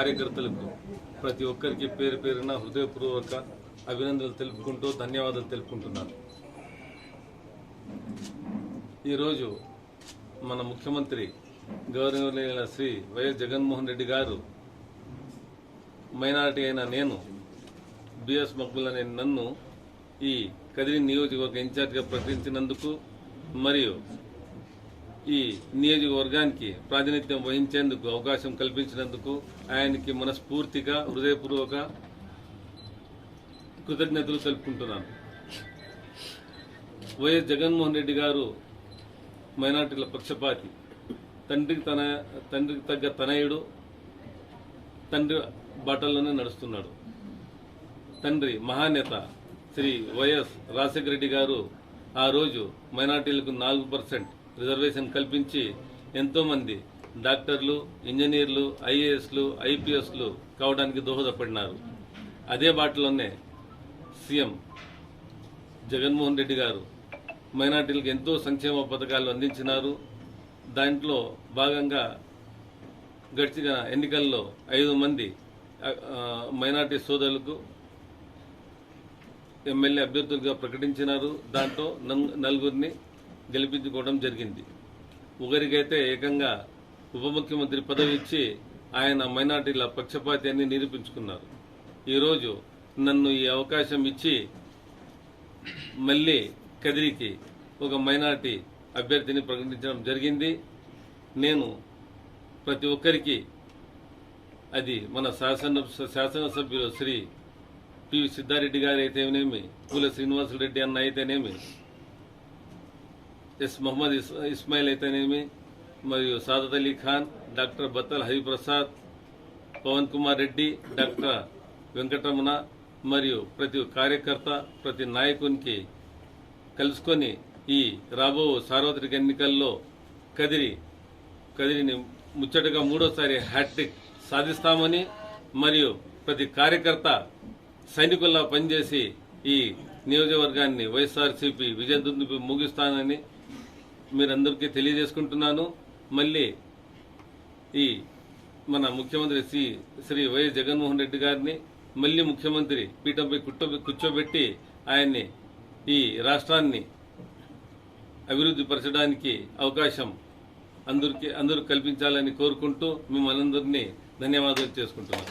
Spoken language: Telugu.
కార్యకర్తలకు ప్రతి ఒక్కరికి పేరు పేరున హృదయపూర్వక అభినందనలు తెలుపుకుంటూ ధన్యవాదాలు తెలుపుకుంటున్నాను. ఈరోజు మన ముఖ్యమంత్రి గౌరవనీయుల Shri Y S Jaganmohan Reddy garu minority అయిన నేను బిఎస్ మక్బుల్ అనే నన్ను ఈ కదిరి నియోజకవర్గ ఇన్ఛార్జ్గా ప్రకటించినందుకు మరియు ఈ నియోజకవర్గానికి ప్రాతినిధ్యం వహించేందుకు అవకాశం కల్పించినందుకు ఆయనకి మనస్ఫూర్తిగా హృదయపూర్వక కృతజ్ఞతలు తెలుపుకుంటున్నాను. వైఎస్ జగన్మోహన్ రెడ్డి గారు మైనార్టీల పక్షపాతి. తండ్రికి తన తండ్రికి తగ్గ తనయుడు తండ్రి బాటల్లోనే నడుస్తున్నాడు. తండ్రి మహానేత శ్రీ వైఎస్ రాజశేఖర రెడ్డి గారు ఆ రోజు మైనార్టీలకు నాలుగు పర్సెంట్ రిజర్వేషన్ కల్పించి ఎంతోమంది డాక్టర్లు ఇంజనీర్లు ఐఏఎస్లు ఐపీఎస్లు కావడానికి దోహదపడినారు. అదే బాటలోనే సీఎం జగన్మోహన్ రెడ్డి గారు మైనార్టీలకు ఎంతో సంక్షేమ పథకాలు అందించినారు. దాంట్లో భాగంగా గడిచిన ఎన్నికల్లో ఐదు మంది మైనార్టీ సోదరులకు ఎమ్మెల్యే అభ్యర్థులుగా ప్రకటించినారు. దాంట్లో నలుగురిని గెలిపించుకోవడం జరిగింది. ఒకరికైతే ఏకంగా ఉప ముఖ్యమంత్రి పదవి ఇచ్చి ఆయన మైనార్టీల పక్షపాతి అని నిరూపించుకున్నారు ఈరోజు నన్ను ఈ అవకాశం ఇచ్చి మళ్ళీ కదిరికి ఒక మైనార్టీ అభ్యర్థిని ప్రకటించడం జరిగింది. నేను ప్రతి ఒక్కరికి అది మన శాసన శాసనసభ్యులు శ్రీ పి సిద్ధారెడ్డి గారు అయితేనేమి పూల శ్రీనివాసరెడ్డి అన్న అయితేనేమి ఎస్ మొహమ్మద్ ఇస్ ఇస్మాయిల్ అయితేనేమి మరియు సాదత్ అలీ ఖాన్ డాక్టర్ బత్తల్ హరిప్రసాద్ పవన్ కుమార్ రెడ్డి డాక్టర్ వెంకటరమణ మరియు ప్రతి కార్యకర్త ప్రతి నాయకునికి కలుసుకొని ఈ రాబో సార్వత్రిక ఎన్నికల్లో కదిరి కదిరిని ముచ్చటగా మూడోసారి హ్యాట్రిక్ సాధిస్తామని మరియు ప్రతి కార్యకర్త సైనికుల్లా పనిచేసి ఈ నియోజకవర్గాన్ని వైఎస్ఆర్సీపీ విజయదుందుకు ముగిస్తానని మీరందరికీ తెలియజేసుకుంటున్నాను. మళ్ళీ ఈ మన ముఖ్యమంత్రి శ్రీ శ్రీ వైఎస్ జగన్మోహన్ రెడ్డి గారిని మళ్ళీ ముఖ్యమంత్రి పీఠంపై కుట్టో కూర్చోబెట్టి ఆయన్ని ఈ రాష్ట్రాన్ని అభివృద్ధి పరచడానికి అవకాశం అందరికి అందరూ కల్పించాలని కోరుకుంటూ మిమ్మల్ని అందరినీ ధన్యవాదాలు చేసుకుంటున్నాను.